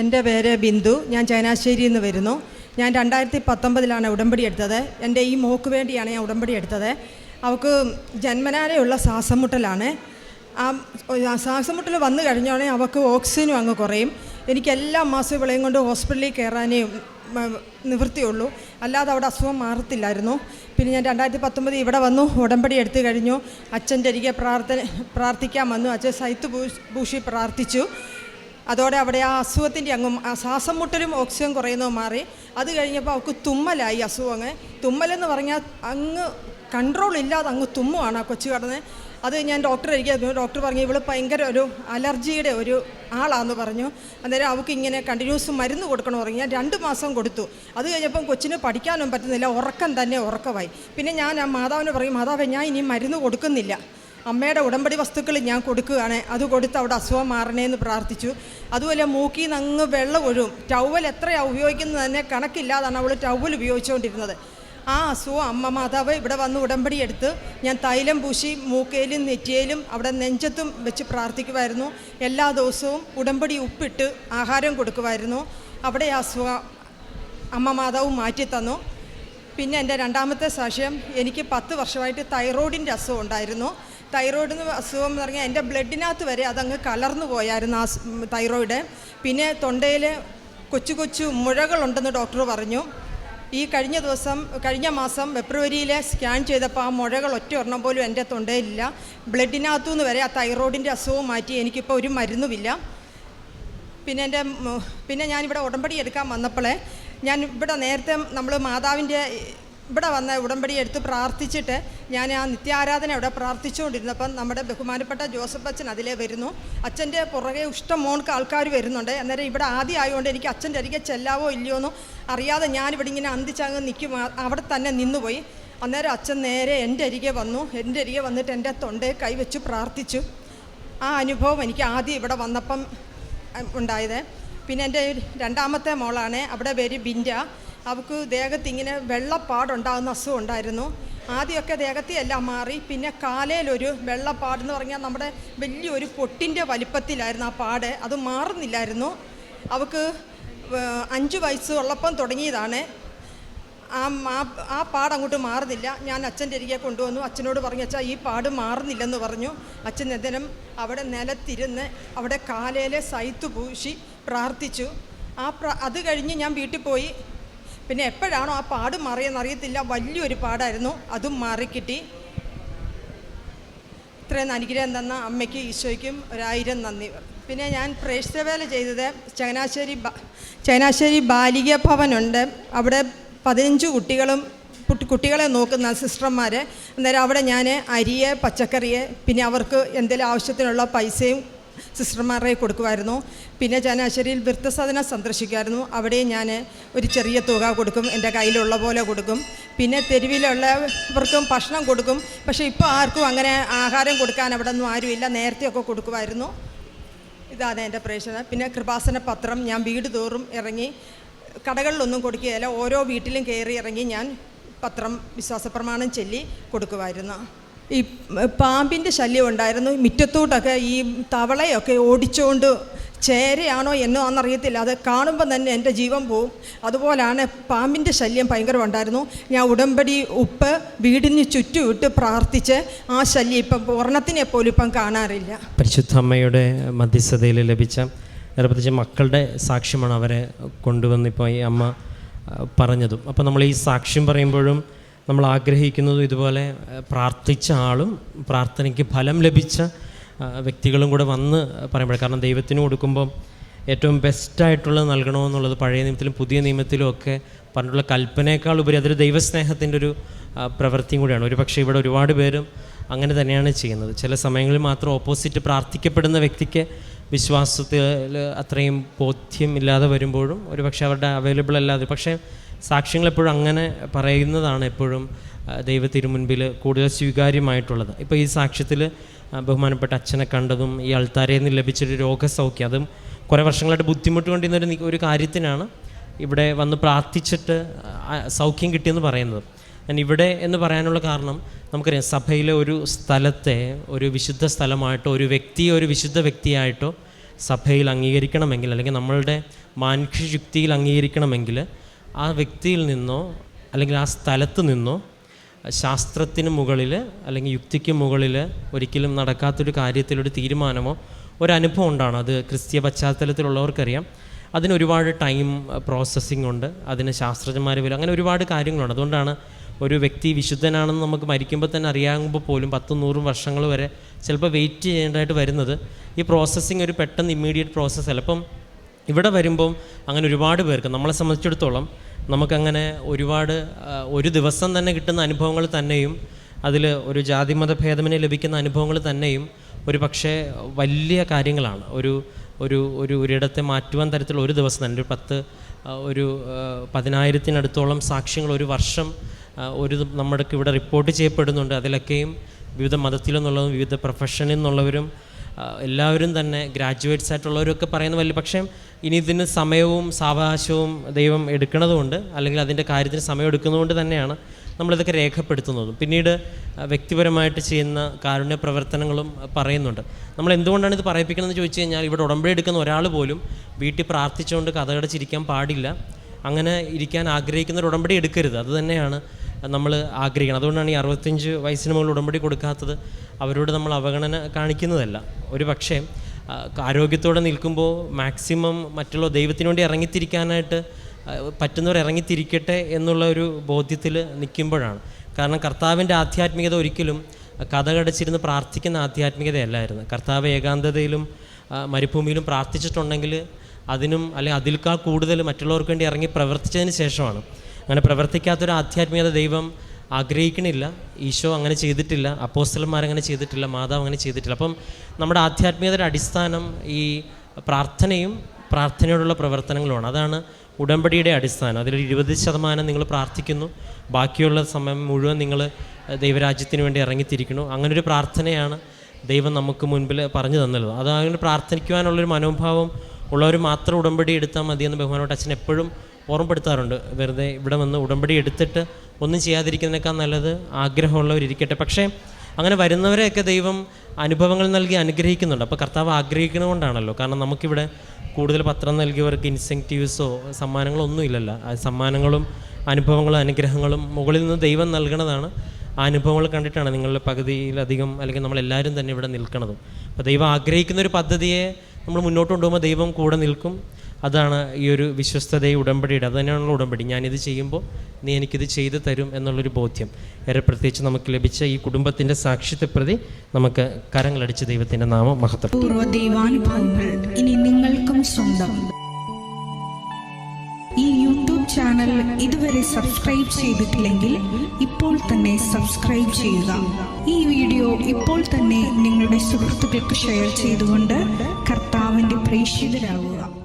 എന്റെ പേര് ബിന്ദു ഞാൻ ചങ്ങനാശ്ശേരിയിൽ നിന്ന് വരുന്നു. ഞാൻ രണ്ടായിരത്തി പത്തൊമ്പതിലാണ് ഉടമ്പടി എടുത്തത്. എന്റെ ഈ മോക്ക് വേണ്ടിയാണ് ഞാൻ ഉടമ്പടി എടുത്തത്. അവൾക്ക് ജന്മനാരെയുള്ള ശ്വാസം മുട്ടലാണ് ആ ശ്വാസമുട്ടൽ ശ്വാസം മുട്ടൽ വന്നു കഴിഞ്ഞോണേ അവൾക്ക് ഓക്സിജനും അങ്ങ് കുറയും. എനിക്ക് എല്ലാ മാസവും വിളയും കൊണ്ട് ഹോസ്പിറ്റലിൽ കയറാനേ നിവൃത്തിയുള്ളൂ. അല്ലാതെ അവിടെ അസുഖം മാറത്തില്ലായിരുന്നു. പിന്നെ ഞാൻ രണ്ടായിരത്തി പത്തൊമ്പത് ഇവിടെ വന്നു ഉടമ്പടി എടുത്തു കഴിഞ്ഞു. അച്ഛന്റെ അരികെ പ്രാർത്ഥന പ്രാർത്ഥിക്കാൻ വന്നു. അച്ഛൻ സൈത്ത് ഭൂഷി പ്രാർത്ഥിച്ചു. അതോടെ അവിടെ ആ അസുഖത്തിന്റെ അങ്ങും ആ ശ്വാസം മുട്ടലും ഓക്സിജൻ കുറയുന്നതും മാറി. അത് കഴിഞ്ഞപ്പോൾ അവൾക്ക് തുമ്മലായി അസുഖം അങ്ങ്. തുമ്മലെന്ന് പറഞ്ഞാൽ അങ്ങ് കൺട്രോൾ ഇല്ലാതെ അങ്ങ് തുമ്മുവാണ് ആ കൊച്ചു കടന്ന്. അത് ഞാൻ ഡോക്ടറെ ഇരിക്കുന്നു ഡോക്ടർ പറഞ്ഞു ഇവൾ ഭയങ്കര ഒരു അലർജിയുടെ ഒരു ആളാന്ന് പറഞ്ഞു. അന്നേരം അവൾക്ക് ഇങ്ങനെ കണ്ടിന്യൂസ് മരുന്ന് കൊടുക്കണം പറഞ്ഞു. ഞാൻ രണ്ട് മാസം കൊടുത്തു. അത് കഴിഞ്ഞപ്പം കൊച്ചിന് പഠിക്കാനും പറ്റുന്നില്ല. ഉറക്കം തന്നെ ഉറക്കമായി. പിന്നെ ഞാൻ ആ മാതാവിന് പറയും മാതാവേ ഞാൻ ഇനി മരുന്ന് കൊടുക്കുന്നില്ല. അമ്മയുടെ ഉടമ്പടി വസ്തുക്കൾ ഞാൻ കൊടുക്കുകയാണ്. അത് കൊടുത്ത് അവിടെ അസുഖം മാറണേന്ന് പ്രാർത്ഥിച്ചു. അതുപോലെ മൂക്കിൽ നിന്ന് അങ്ങ് വെള്ളം ഒഴുകും. ടവൽ എത്രയാണ് ഉപയോഗിക്കുന്നത് തന്നെ കണക്കില്ലാതാണ് അവൾ ടവൽ ഉപയോഗിച്ചുകൊണ്ടിരുന്നത്. ആ അസുഖം അമ്മ മാതാവ് ഇവിടെ വന്ന് ഉടമ്പടി എടുത്ത് ഞാൻ തൈലം പൂശി മൂക്കയിലും നെറ്റിയിലും അവിടെ നെഞ്ചത്തും വെച്ച് പ്രാർത്ഥിക്കുമായിരുന്നു എല്ലാ ദിവസവും ഉടമ്പടി ഉപ്പിട്ട് ആഹാരം കൊടുക്കുമായിരുന്നു അവിടെ ആ അസുഖം അമ്മ മാതാവ് മാറ്റി തന്നു പിന്നെ എന്റെ രണ്ടാമത്തെ സാക്ഷ്യം എനിക്ക് പത്ത് വർഷമായിട്ട് തൈറോയിഡിന്റെ അസുഖം ഉണ്ടായിരുന്നു. തൈറോയിഡ് അസുഖം എന്ന് പറഞ്ഞാൽ എന്റെ ബ്ലഡിനകത്ത് വരെ അതങ്ങ് കലർന്നു പോയായിരുന്നു ആ തൈറോയിഡ്. പിന്നെ തൊണ്ടയിൽ കൊച്ചു കൊച്ചു മുഴകളുണ്ടെന്ന് ഡോക്ടർ പറഞ്ഞു. ഈ കഴിഞ്ഞ ദിവസം കഴിഞ്ഞ മാസം ഫെബ്രുവരിയിലെ സ്കാൻ ചെയ്തപ്പോൾ ആ മുഴകൾ ഒറ്റ ഒരെണ്ണം പോലും എന്റെ തൊണ്ടയിലില്ല. ബ്ലഡിനകത്തു നിന്ന് വരെ ആ തൈറോയിഡിന്റെ അസുഖം മാറ്റി എനിക്കിപ്പോൾ ഒരു മരുന്നുമില്ല. പിന്നെ എന്റെ പിന്നെ ഞാനിവിടെ ഉടമ്പടി എടുക്കാൻ വന്നപ്പോഴേ ഞാൻ ഇവിടെ നേരത്തെ നമ്മൾ മാതാവിന്റെ ഇവിടെ വന്ന ഉടമ്പടി എടുത്ത് പ്രാർത്ഥിച്ചിട്ട് ഞാൻ ആ നിത്യാരാധന അവിടെ പ്രാർത്ഥിച്ചുകൊണ്ടിരുന്നപ്പം നമ്മുടെ ബഹുമാനപ്പെട്ട ജോസഫ് അച്ഛൻ അതിലേ വരുന്നു. അച്ഛന്റെ പുറകെ ഇഷ്ടം മോൾക്ക് ആൾക്കാർ വരുന്നുണ്ട്. അന്നേരം ഇവിടെ ആദ്യം ആയതുകൊണ്ട് എനിക്ക് അച്ഛന്റെ അരികെ ചെല്ലാവോ ഇല്ലയോ എന്നോ അറിയാതെ ഞാനിവിടെ ഇങ്ങനെ അന്തിച്ചങ്ങ് നിൽക്കും. അവിടെ തന്നെ നിന്നുപോയി. അന്നേരം അച്ഛൻ നേരെ എന്റെ അരികെ വന്നു. എന്റെ അരികെ വന്നിട്ട് എന്റെ തൊണ്ടയെ കൈവച്ച് പ്രാർത്ഥിച്ചു. ആ അനുഭവം എനിക്ക് ആദ്യം ഇവിടെ വന്നപ്പം ഉണ്ടായത്. പിന്നെ എന്റെ രണ്ടാമത്തെ മോളാണ്. അവിടെ പേര് ബിൻഡ. അവൾക്ക് ദേഹത്ത് ഇങ്ങനെ വെള്ളപ്പാടുണ്ടാകുന്ന അസുഖം ഉണ്ടായിരുന്നു. ആദ്യമൊക്കെ ദേഹത്തെ എല്ലാം മാറി പിന്നെ കാലയിലൊരു വെള്ളപ്പാടെന്ന് പറഞ്ഞാൽ നമ്മുടെ വലിയൊരു പൊട്ടിന്റെ വലിപ്പത്തിലായിരുന്നു ആ പാട്. അത് മാറുന്നില്ലായിരുന്നു. അവൾക്ക് അഞ്ച് വയസ്സ് ഉള്ളപ്പം തുടങ്ങിയതാണ്. ആ ആ പാട് അങ്ങോട്ട് മാറുന്നില്ല. ഞാൻ അച്ഛന്റെ അരികെ കൊണ്ടുവന്നു. അച്ഛനോട് പറഞ്ഞു അച്ഛാ ഈ പാട് മാറുന്നില്ലെന്ന് പറഞ്ഞു. അച്ഛൻ എന്തിനും അവിടെ നിലത്തിരുന്ന് അവിടെ കാലയിലെ സൈത്ത് പൂശി പ്രാർത്ഥിച്ചു. ആ അത് കഴിഞ്ഞ് ഞാൻ വീട്ടിൽ പോയി. പിന്നെ എപ്പോഴാണോ ആ പാട് മാറിയെന്ന് അറിയത്തില്ല. വലിയൊരു പാടായിരുന്നു. അതും മാറിക്കിട്ടി. ഇത്രയും അനുഗ്രഹം തന്ന അമ്മയ്ക്ക് ഈശോയ്ക്കും ഒരായിരം നന്ദി. പിന്നെ ഞാൻ പ്രേക്ഷകവേല ചെയ്തത് ചങ്ങനാശ്ശേരി ചങ്ങനാശ്ശേരി ബാലിക ഭവനുണ്ട്. അവിടെ പതിനഞ്ച് കുട്ടികളും കുട്ടികളെ നോക്കുന്ന സിസ്റ്റർമാരെ. അന്നേരം അവിടെ ഞാൻ അരിയെ പച്ചക്കറിയെ പിന്നെ അവർക്ക് എന്തെങ്കിലും ആവശ്യത്തിനുള്ള പൈസയും സിസ്റ്റർമാരെ കൊടുക്കുമായിരുന്നു. പിന്നെ ചങ്ങനാശ്ശേരിയിൽ വൃത്തസദനം സന്ദർശിക്കുമായിരുന്നു. അവിടെ ഞാൻ ഒരു ചെറിയ തുക കൊടുക്കും എന്റെ കയ്യിലുള്ള പോലെ കൊടുക്കും. പിന്നെ തെരുവിലുള്ളവർക്കും ഭക്ഷണം കൊടുക്കും. പക്ഷേ ഇപ്പോൾ ആർക്കും അങ്ങനെ ആഹാരം കൊടുക്കാൻ അവിടെ ഒന്നും ആരുമില്ല നേരത്തെയൊക്കെ കൊടുക്കുമായിരുന്നു. ഇതാണ് എന്റെ പ്രേക്ഷകർ. പിന്നെ കൃപാസന പത്രം. ഞാൻ വീട് തോറും ഇറങ്ങി കടകളിലൊന്നും കൊടുക്കുകയില്ല. ഓരോ വീട്ടിലും കയറി ഇറങ്ങി ഞാൻ പത്രം വിശ്വാസപ്രമാണം ചൊല്ലി കൊടുക്കുമായിരുന്നു. ഈ പാമ്പിന്റെ ശല്യം ഉണ്ടായിരുന്നു. മുറ്റത്തോട്ടൊക്കെ ഈ തവളയൊക്കെ ഓടിച്ചുകൊണ്ട് ചേരയാണോ എന്നോ എന്നറിയത്തില്ല അത് കാണുമ്പോൾ തന്നെ എന്റെ ജീവൻ പോവും. അതുപോലാണ് പാമ്പിന്റെ ശല്യം ഭയങ്കര ഉണ്ടായിരുന്നു. ഞാൻ ഉടമ്പടി ഉപ്പ് വീടിന് ചുറ്റും ഇട്ട് പ്രാർത്ഥിച്ച് ആ ശല്യം ഇപ്പം ഒരെണ്ണത്തിനെ പോലും ഇപ്പം കാണാറില്ല. പരിശുദ്ധ അമ്മയുടെ മധ്യസ്ഥതയിൽ ലഭിച്ച പ്രത്യേകിച്ച് മക്കളുടെ സാക്ഷ്യമാണ് അവരെ കൊണ്ടുവന്നിപ്പോൾ ഈ അമ്മ പറഞ്ഞതും. അപ്പോൾ നമ്മൾ ഈ സാക്ഷ്യം പറയുമ്പോഴും നമ്മൾ ആഗ്രഹിക്കുന്നതും ഇതുപോലെ പ്രാർത്ഥിച്ച ആളും പ്രാർത്ഥനയ്ക്ക് ഫലം ലഭിച്ച വ്യക്തികളും കൂടെ വന്ന് പറയുമ്പോൾ കാരണം ദൈവത്തിന് കൊടുക്കുമ്പം ഏറ്റവും ബെസ്റ്റായിട്ടുള്ളത് നൽകണമെന്നുള്ളത് പഴയ നിയമത്തിലും പുതിയ നിയമത്തിലും ഒക്കെ പറഞ്ഞിട്ടുള്ള കൽപ്പനയേക്കാൾ ഉപരി അതൊരു ദൈവസ്നേഹത്തിന്റെ ഒരു പ്രവൃത്തിയും കൂടിയാണ്. ഒരു പക്ഷേ ഇവിടെ ഒരുപാട് പേരും അങ്ങനെ തന്നെയാണ് ചെയ്യുന്നത്. ചില സമയങ്ങളിൽ മാത്രം ഓപ്പോസിറ്റ് പ്രാർത്ഥിക്കപ്പെടുന്ന വ്യക്തിക്ക് വിശ്വാസത്തിൽ അത്രയും ബോധ്യം ഇല്ലാതെ വരുമ്പോഴും ഒരു പക്ഷേ അവരുടെ അവൈലബിൾ അല്ലാതെ പക്ഷേ സാക്ഷ്യങ്ങൾ എപ്പോഴും അങ്ങനെ പറയുന്നതാണ് എപ്പോഴും ദൈവ തിരുമുൻപിൽ കൂടുതൽ സ്വീകാര്യമായിട്ടുള്ളത്. ഇപ്പോൾ ഈ സാക്ഷ്യത്തിൽ ബഹുമാനപ്പെട്ട അച്ഛനെ കണ്ടതും ഈ അൾത്താരയിൽ നിന്ന് ലഭിച്ചൊരു രോഗസൗഖ്യം അതും കുറേ വർഷങ്ങളായിട്ട് ബുദ്ധിമുട്ട് കൊണ്ടിരുന്ന ഒരു കാര്യത്തിനാണ് ഇവിടെ വന്ന് പ്രാർത്ഥിച്ചിട്ട് സൗഖ്യം കിട്ടിയെന്ന് പറയുന്നത്. ഞാൻ ഇവിടെ എന്ന് പറയാനുള്ള കാരണം നമുക്കറിയാം സഭയിലെ ഒരു സ്ഥലത്തെ ഒരു വിശുദ്ധ സ്ഥലമായിട്ടോ ഒരു വ്യക്തിയെ ഒരു വിശുദ്ധ വ്യക്തിയായിട്ടോ സഭയിൽ അംഗീകരിക്കണമെങ്കിൽ അല്ലെങ്കിൽ നമ്മളുടെ മാനുഷ്യയുക്തിയിൽ അംഗീകരിക്കണമെങ്കിൽ ആ വ്യക്തിയിൽ നിന്നോ അല്ലെങ്കിൽ ആ സ്ഥലത്ത് നിന്നോ ശാസ്ത്രത്തിന് മുകളിൽ അല്ലെങ്കിൽ യുക്തിക്ക് മുകളിൽ ഒരിക്കലും നടക്കാത്തൊരു കാര്യത്തിലൊരു തീരുമാനമോ ഒരനുഭവം ഉണ്ടാണ്. അത് ക്രിസ്തീയ പശ്ചാത്തലത്തിലുള്ളവർക്കറിയാം. അതിന് ഒരുപാട് ടൈം പ്രോസസ്സിംഗ് ഉണ്ട്. അതിന് ശാസ്ത്രജ്ഞന്മാർ വരും. അങ്ങനെ ഒരുപാട് കാര്യങ്ങളുണ്ട്. അതുകൊണ്ടാണ് ഒരു വ്യക്തി വിശുദ്ധനാണെന്ന് നമുക്ക് മരിക്കുമ്പോൾ തന്നെ അറിയാകുമ്പോൾ പോലും പത്തും നൂറും വർഷങ്ങൾ വരെ ചിലപ്പോൾ വെയിറ്റ് ചെയ്യേണ്ടതായിട്ട് വരുന്നത്. ഈ പ്രോസസ്സിങ് ഒരു പെട്ടെന്ന് ഇമ്മീഡിയറ്റ് പ്രോസസ്സ് അല്ല അപ്പം ഇവിടെ വരുമ്പം അങ്ങനെ ഒരുപാട് പേർക്ക് നമ്മളെ സംബന്ധിച്ചിടത്തോളം നമുക്കങ്ങനെ ഒരുപാട് ഒരു ദിവസം തന്നെ കിട്ടുന്ന അനുഭവങ്ങൾ തന്നെയും അതിൽ ഒരു ജാതിമത ഭേദമിനെ ലഭിക്കുന്ന അനുഭവങ്ങൾ തന്നെയും ഒരു പക്ഷേ വലിയ കാര്യങ്ങളാണ്. ഒരു ഒരു ഒരു ഒരിടത്തെ മാറ്റുവാൻ തരത്തിലുള്ള ഒരു ദിവസം തന്നെ ഒരു പത്ത് ഒരു പതിനായിരത്തിനടുത്തോളം സാക്ഷ്യങ്ങൾ ഒരു വർഷം ഒരു നമ്മുടെ ഇവിടെ റിപ്പോർട്ട് ചെയ്യപ്പെടുന്നുണ്ട്. അതിലൊക്കെയും വിവിധ മതത്തിൽ നിന്നുള്ളതും വിവിധ പ്രൊഫഷനിൽ നിന്നുള്ളവരും എല്ലാവരും തന്നെ ഗ്രാജുവേറ്റ്സ് ആയിട്ടുള്ളവരൊക്കെ പറയുന്ന വലിയ പക്ഷേ ഇനി ഇതിന് സമയവും സാവകാശവും ദൈവം എടുക്കുന്നതുകൊണ്ട് അല്ലെങ്കിൽ അതിന്റെ കാര്യത്തിന് സമയം എടുക്കുന്നതുകൊണ്ട് തന്നെയാണ് നമ്മളിതൊക്കെ രേഖപ്പെടുത്തുന്നതും. പിന്നീട് വ്യക്തിപരമായിട്ട് ചെയ്യുന്ന കാരുണ്യ പ്രവർത്തനങ്ങളും പറയുന്നുണ്ട്. നമ്മൾ എന്തുകൊണ്ടാണ് ഇത് പറയിപ്പിക്കണമെന്ന് ചോദിച്ചു കഴിഞ്ഞാൽ ഇവിടെ ഉടമ്പടി എടുക്കുന്ന ഒരാൾ പോലും വീട്ടിൽ പ്രാർത്ഥിച്ചുകൊണ്ട് കഥകടച്ചിരിക്കാൻ പാടില്ല. അങ്ങനെ ഇരിക്കാൻ ആഗ്രഹിക്കുന്ന ഒരു ഉടമ്പടി എടുക്കരുത്. അത് തന്നെയാണ് നമ്മൾ ആഗ്രഹിക്കണം. അതുകൊണ്ടാണ് ഈ അറുപത്തഞ്ച് വയസ്സിന് മുകളിൽ ഉടമ്പടി കൊടുക്കാത്തത് അവരോട് നമ്മൾ അവഗണന കാണിക്കുന്നതല്ല. ഒരു പക്ഷേ ആരോഗ്യത്തോടെ നിൽക്കുമ്പോൾ മാക്സിമം മറ്റുള്ള ദൈവത്തിന് വേണ്ടി ഇറങ്ങിത്തിരിക്കാനായിട്ട് പറ്റുന്നവർ ഇറങ്ങിത്തിരിക്കട്ടെ എന്നുള്ള ഒരു ബോധ്യത്തിൽ നിൽക്കുമ്പോഴാണ്. കാരണം കർത്താവിന്റെ ആധ്യാത്മികത ഒരിക്കലും കഥകടച്ചിരുന്ന് പ്രാർത്ഥിക്കുന്ന ആധ്യാത്മികതയല്ലായിരുന്നു. കർത്താവ് ഏകാന്തതയിലും മരുഭൂമിയിലും പ്രാർത്ഥിച്ചിട്ടുണ്ടെങ്കിൽ അതിനും അല്ലെങ്കിൽ അതിൽക്കാൾ കൂടുതൽ മറ്റുള്ളവർക്ക് വേണ്ടി ഇറങ്ങി പ്രവർത്തിച്ചതിന് ശേഷമാണ്. അങ്ങനെ പ്രവർത്തിക്കാത്തൊരു ആധ്യാത്മികത ദൈവം ആഗ്രഹിക്കണില്ല. ഈശോ അങ്ങനെ ചെയ്തിട്ടില്ല. അപ്പോസ്റ്റലന്മാരങ്ങനെ ചെയ്തിട്ടില്ല. മാതാവ് അങ്ങനെ ചെയ്തിട്ടില്ല. അപ്പം നമ്മുടെ ആധ്യാത്മികതയുടെ അടിസ്ഥാനം ഈ പ്രാർത്ഥനയും പ്രാർത്ഥനയോടുള്ള പ്രവർത്തനങ്ങളുമാണ്. അതാണ് ഉടമ്പടിയുടെ അടിസ്ഥാനം. അതിൽ ഇരുപത് ശതമാനം നിങ്ങൾ പ്രാർത്ഥിക്കുന്നു. ബാക്കിയുള്ള സമയം മുഴുവൻ നിങ്ങൾ ദൈവരാജ്യത്തിന് വേണ്ടി ഇറങ്ങിത്തിരിക്കുന്നു. അങ്ങനൊരു പ്രാർത്ഥനയാണ് ദൈവം നമുക്ക് മുൻപിൽ പറഞ്ഞു തന്നുള്ളത് അത് അങ്ങനെ പ്രാർത്ഥിക്കുവാനുള്ളൊരു മനോഭാവം ഉള്ളവർ മാത്രം ഉടമ്പടി എടുത്താൽ മതിയെന്ന് ബഹുമാനോട്ട് അച്ഛൻ എപ്പോഴും ഓർമ്മപ്പെടുത്താറുണ്ട്. വെറുതെ ഇവിടെ വന്ന് ഉടമ്പടി എടുത്തിട്ട് ഒന്നും ചെയ്യാതിരിക്കുന്നതിനേക്കാൾ നല്ലത് ആഗ്രഹമുള്ളവരിക്കട്ടെ പക്ഷേ അങ്ങനെ വരുന്നവരെയൊക്കെ ദൈവം അനുഭവങ്ങൾ നൽകി അനുഗ്രഹിക്കുന്നുണ്ട്. അപ്പോൾ കർത്താവ് ആഗ്രഹിക്കുന്നതുകൊണ്ടാണല്ലോ. കാരണം നമുക്കിവിടെ കൂടുതൽ പത്രം നൽകിയവർക്ക് ഇൻസെന്റീവ്സോ സമ്മാനങ്ങളോ ഒന്നും ഇല്ലല്ലോ. സമ്മാനങ്ങളും അനുഭവങ്ങളും അനുഗ്രഹങ്ങളും മുകളിൽ നിന്ന് ദൈവം നൽകണതാണ്. ആ അനുഭവങ്ങൾ കണ്ടിട്ടാണ് നിങ്ങളുടെ പകുതിയിലധികം അല്ലെങ്കിൽ നമ്മളെല്ലാവരും തന്നെ ഇവിടെ നിൽക്കുന്നതും അപ്പോൾ ദൈവം ആഗ്രഹിക്കുന്ന ഒരു പദ്ധതിയെ നമ്മൾ മുന്നോട്ട് കൊണ്ടുപോകുമ്പോൾ ദൈവം കൂടെ നിൽക്കും. അതാണ് ഈ ഒരു വിശ്വസ്തതയെ ഉടമ്പടിയുടെ അത് തന്നെയാണല്ലോ ഉടമ്പടി. ഞാനിത് ചെയ്യുമ്പോൾ നീ എനിക്കിത് ചെയ്തു തരും എന്നുള്ളൊരു ബോധ്യം. ഏറെ പ്രത്യേകിച്ച് നമുക്ക് ലഭിച്ച ഈ കുടുംബത്തിന്റെ സാക്ഷ്യത്തെ പ്രതി നമുക്ക് കരങ്ങളടിച്ച് ദൈവത്തിന്റെ നാമം മഹത്വം. ഇനി നിങ്ങൾക്കും സ്വന്തം. ഈ യൂട്യൂബ് ചാനൽ ഇതുവരെ സബ്സ്ക്രൈബ് ചെയ്തിട്ടില്ലെങ്കിൽ ഇപ്പോൾ തന്നെ സബ്സ്ക്രൈബ് ചെയ്യുക. ഈ വീഡിയോ ഇപ്പോൾ തന്നെ നിങ്ങളുടെ സുഹൃത്തുക്കൾക്ക് ഷെയർ ചെയ്തുകൊണ്ട് കർത്താവിന്റെ പ്രേക്ഷിതരാകുക